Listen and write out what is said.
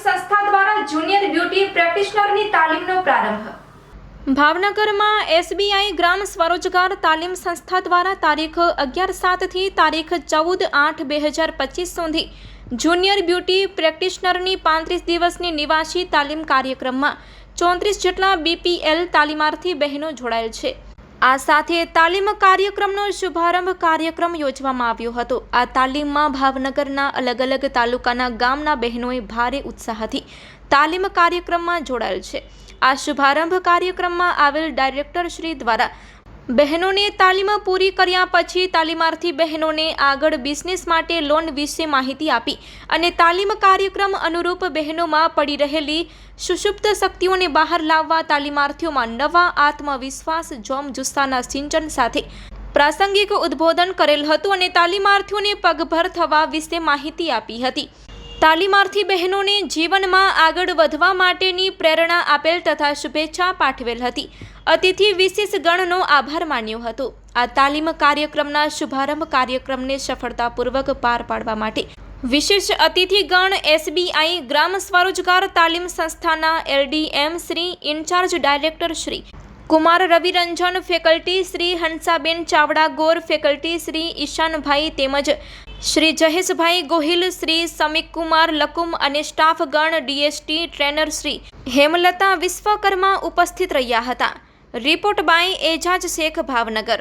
સંસ્થા દ્વારા junior beauty પ્રેક્ટિશનરની તાલીમનો પ્રારંભ. ભાવનગરમાં એસબીઆઈ ગ્રામ સ્વરોજગાર તાલીમ સંસ્થા દ્વારા તારીખ અગિયાર સાતથી તારીખ ચૌદ આઠ બે હજાર પચીસ સુધી જુનિયર બ્યુટી પ્રેક્ટિશનરની પાંત્રીસ દિવસની નિવાસી તાલીમ કાર્યક્રમમાં ચોત્રીસ જેટલા બીપીએલ તાલીમાર્થી બહેનો જોડાયેલ છે. આ સાથે તાલીમ કાર્યક્રમનો શુભારંભ કાર્યક્રમ યોજવામાં આવ્યો હતો. આ તાલીમમાં ભાવનગરના અલગ અલગ તાલુકાના ગામના બહેનોએ ભારે ઉત્સાહથી તાલીમ કાર્યક્રમમાં જોડાયેલ છે. આ શુભારંભ કાર્યક્રમમાં આવેલ ડાયરેક્ટર શ્રી દ્વારા બહેનોને તાલીમ પૂરી કર્યા પછી તાલીમાર્થી બહેનોને આગળ બિઝનેસ માટે લોન વિશે માહિતી આપી અને તાલીમ કાર્યક્રમ અનુરૂપ બહેનોમાં પડી રહેલી સુષુપ્ત શક્તિઓને બહાર લાવવા તાલીમાર્થીઓમાં નવા આત્મવિશ્વાસ જોમ જુસ્સાના સિંચન સાથે પ્રાસંગિક ઉદ્બોધન કરેલ હતું અને તાલીમાર્થીઓને પગભર થવા વિશે માહિતી આપી હતી. તાલીમાર્થી બહેનોને જીવનમાં આગળ વધવા માટેની પ્રેરણા આપેલ તથા શુભેચ્છા પાઠવેલ હતી. અતિથિ વિશેષ ગણનો આભાર માન્યો હતો. આ તાલીમ કાર્યક્રમના શુભારંભ કાર્યક્રમને સફળતાપૂર્વક પાર પાડવા માટે વિશેષ અતિથિ ગણ એસબીઆઈ ગ્રામ સ્વરોજગાર તાલીમ સંસ્થાના LDM Shri incharge director Shri Kumar Raviranjan, faculty Shri Hansaben Chavda Gor, faculty Shri Ishanbhai તેમજ શ્રી જહેશભાઈ ગોહિલ, શ્રી સમીકુમાર લકુમ અને સ્ટાફગણ ડીએસટી ટ્રેનર શ્રી હેમલતા વિશ્વકર્મા ઉપસ્થિત રહ્યા હતા. Report by Ejaz Shaikh, Bhavnagar.